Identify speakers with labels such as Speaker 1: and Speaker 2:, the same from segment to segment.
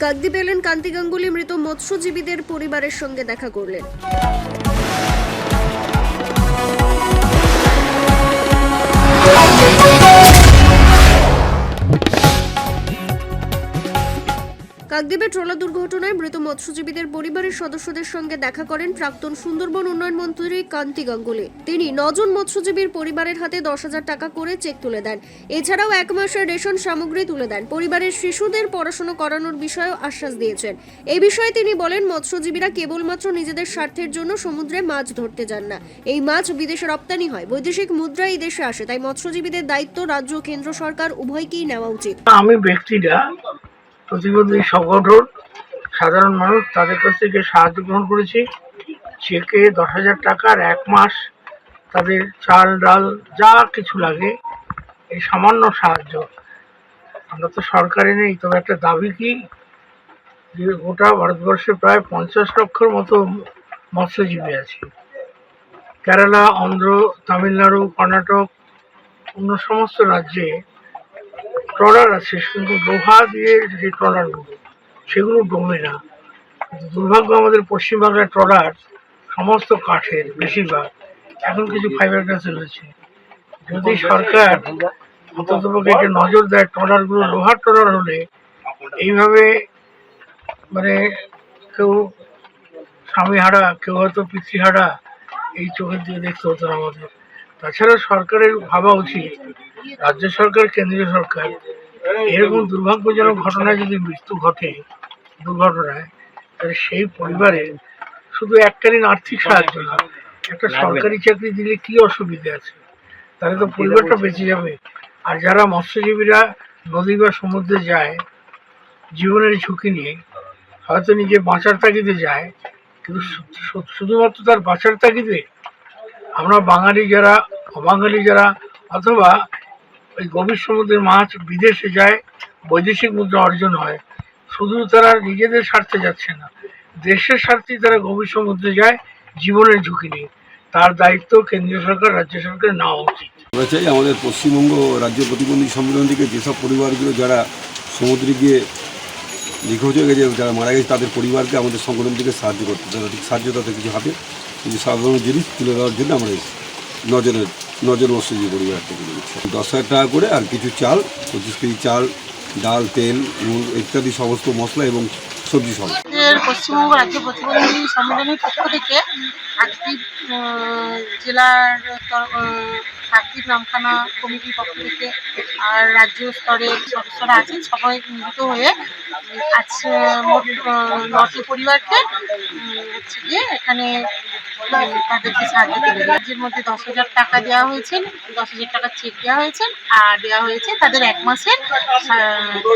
Speaker 1: কাকদ্বীপ এলেন কান্তি গাঙ্গুলি মৃত মৎস্যজীবীদের পরিবারের সঙ্গে দেখা করলেন। কাকদ্বীপে ট্রলার দুর্ঘটনায় মৃত মৎস্যজীবীদের পরিবারের সদস্যদের সঙ্গে দেখা করেন প্রাক্তন সুন্দরবন উন্নয়ন মন্ত্রী কান্তি গাঙ্গুলি। তিনি নজন মৎস্যজীবীর পরিবারের হাতে দশ হাজার টাকা করে চেক তুলে দেন। এছাড়াও এক মাসের রেশন সামগ্রী তুলে দেন। পরিবারের শিশুদের পড়াশোনা করানোর বিষয়েও আশ্বাস দিয়েছেন। এ বিষয়ে তিনি বলেন, মৎস্যজীবীরা কেবলমাত্র নিজেদের স্বার্থের জন্য সমুদ্রে মাছ ধরতে যান না। এই মাছ বিদেশে রপ্তানি হয়। বৈদেশিক মুদ্রা এই দেশে আসে, তাই মৎস্যজীবীদের দায়িত্ব রাজ্য কেন্দ্র সরকার উভয়কেই নেওয়া উচিত।
Speaker 2: আমি ব্যক্তিরা প্রতিবন্ধী সংগঠন, সাধারণ মানুষ, তাদের কাছ থেকে সাহায্য গ্রহণ করেছি। চেকে দশ হাজার টাকার এক মাস তাদের চাল, ডাল, যা কিছু লাগে, এই সামান্য সাহায্য। আমরা তো সরকারে নেই, তবে একটা দাবি কি? যে গোটা ভারতবর্ষে প্রায় পঞ্চাশ লক্ষর মতো মৎস্যজীবী আছে। কেরালা, অন্ধ্র, তামিলনাড়ু, কর্ণাটক, অন্য সমস্ত রাজ্যে ট্রলার আছে কিন্তু লোহা দিয়ে যে ট্রলারগুলো সেগুলো ডোমে না। দুর্ভাগ্য আমাদের পশ্চিমবাংলার ট্রলার সমস্ত কাঠের বেশিরভাগ, এখন কিছু ফাইবার গ্লাসে রয়েছে। যদি সরকার অন্ততপক্ষে একটু নজর দেয় ট্রলারগুলো লোহার ট্রলার হলে, এইভাবে মানে কেউ স্বামী হারা কেউ হয়তো পিতৃহারা এই চোখের দিকে দেখতে হতো না আমাদের। তাছাড়া সরকারের ভাবা উচিত রাজ্য সরকার, কেন্দ্রীয় সরকার, এরকম দুর্ভাগ্যজনক ঘটনায় যদি মৃত্যু ঘটে, দুর্ঘটনায়, তাহলে সেই পরিবারে শুধু এককালীন আর্থিক সাহায্য না, একটা সরকারি চাকরি দিলে কি অসুবিধা আছে? তাহলে তো পরিবারটা বেঁচে যাবে। আর যারা মৎস্যজীবীরা নদী বা সমুদ্রে যায়, জীবনের ঝুঁকি নিয়ে, হয়তো নিজে বাঁচার তাগিদে যায়, কিন্তু শুধুমাত্র তার বাঁচার তাগিদে, আমরা বাঙালি যারা, অবাঙালি যারা, অথবা ওই গভীর সমুদ্রের মাছ বিদেশে যায়, বৈদেশিক মুদ্রা অর্জন হয়। শুধু তারা নিজেদের স্বার্থে যাচ্ছে না, দেশের স্বার্থেই তারা গভীর সমুদ্রে যায়, জীবনের ঝুঁকি নিয়ে। তার দায়িত্ব কেন্দ্রীয় সরকার, রাজ্য সরকার নেওয়া উচিত।
Speaker 3: আমরা চাই আমাদের পশ্চিমবঙ্গ রাজ্য প্রতিবন্ধী সম্মেলন থেকে যেসব পরিবারগুলো যারা সমুদ্রে গিয়ে নিখোঁজ হয়ে গেছে যারা মারা গেছে, তাদের পরিবারকে আমাদের সংগঠন থেকে সাহায্য করতে তারা সাহায্য তাদের কিছু হাতে কিছু সাধারণ জিনিস তুলে দেওয়ার জন্য আমরা নজরের নজর মৎস্যজীবী পরিবার থেকে নিচ্ছে দশ হাজার টাকা করে আর কিছু চাল, পঁচিশ কেজি চাল, ডাল, তেল, নুন ইত্যাদি সমস্ত মশলা এবং সবজি সব
Speaker 4: পশ্চিমবঙ্গ রাজ্য প্রতিবন্ধী সম্মেলনের পক্ষ থেকে আজকে জেলার কাকদ্বীপ নামখানা কমিটির পক্ষ থেকে আর রাজ্য স্তরে সদস্যরা আছেন। সবাই মিলিত হয়ে আজ মোট নটি পরিবারকে হচ্ছে গিয়ে এখানে তাদেরকে সাহায্য করে রাজ্যের মধ্যে দশ হাজার টাকা দেওয়া হয়েছে, দশ হাজার টাকার চেক দেওয়া হয়েছে, আর দেওয়া হয়েছে তাদের এক মাসের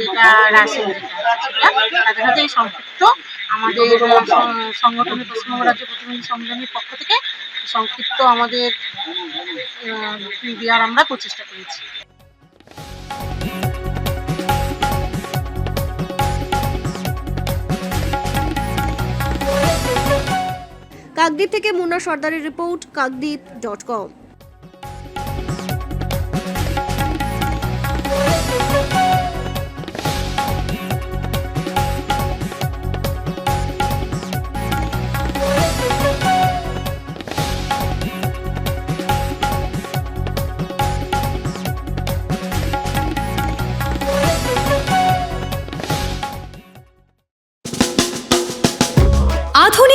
Speaker 4: যেটা যেটা সেটা তাদের হাতে সংক্ষিপ্ত আমাদের সংগঠনের পশ্চিমবঙ্গ রাজ্য প্রতিনিধি সম্মেলনের পক্ষ থেকে সংক্ষিপ্ত আমাদের দেওয়ার আমরা প্রচেষ্টা করেছি।
Speaker 1: কাকদ্বীপ থেকে মুন্না সর্দারের রিপোর্ট কাকদ্বীপ ডট কম।